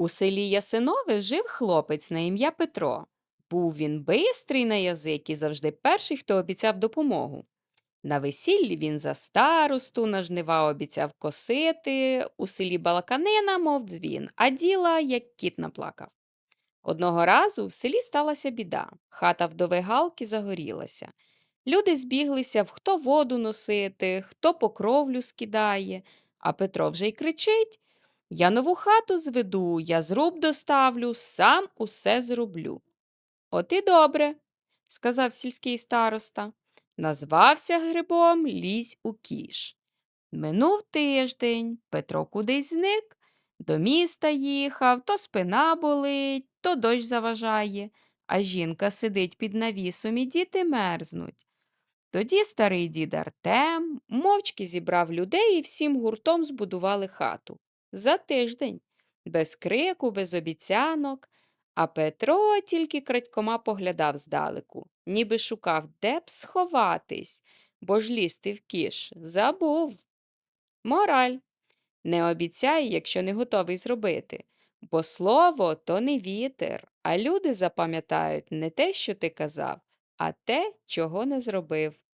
У селі Ясинове жив хлопець на ім'я Петро. Був він бистрий на язик і завжди перший, хто обіцяв допомогу. На весіллі він за старосту, на жнива обіцяв косити, у селі балаканина, мов дзвін, а діла, як кіт наплакав. Одного разу в селі сталася біда. Хата вдови Галки загорілася. Люди збіглися в хто воду носити, хто по кровлю скидає, а Петро вже й кричить Я нову хату зведу, я зруб доставлю, сам усе зроблю. От і добре, сказав сільський староста. Назвався грибом лізь у кіш. Минув тиждень, Петро кудись зник, до міста їхав, то спина болить, то дощ заважає, а жінка сидить під навісом і діти мерзнуть. Тоді старий дід Артем мовчки зібрав людей і всім гуртом збудували хату. За тиждень, без крику, без обіцянок, а Петро тільки крадькома поглядав здалеку, ніби шукав, де б сховатись, бо ж лізти в кіш забув. Мораль. Не обіцяй, якщо не готовий зробити, бо слово то не вітер, а люди запам'ятають не те, що ти казав, а те, чого не зробив.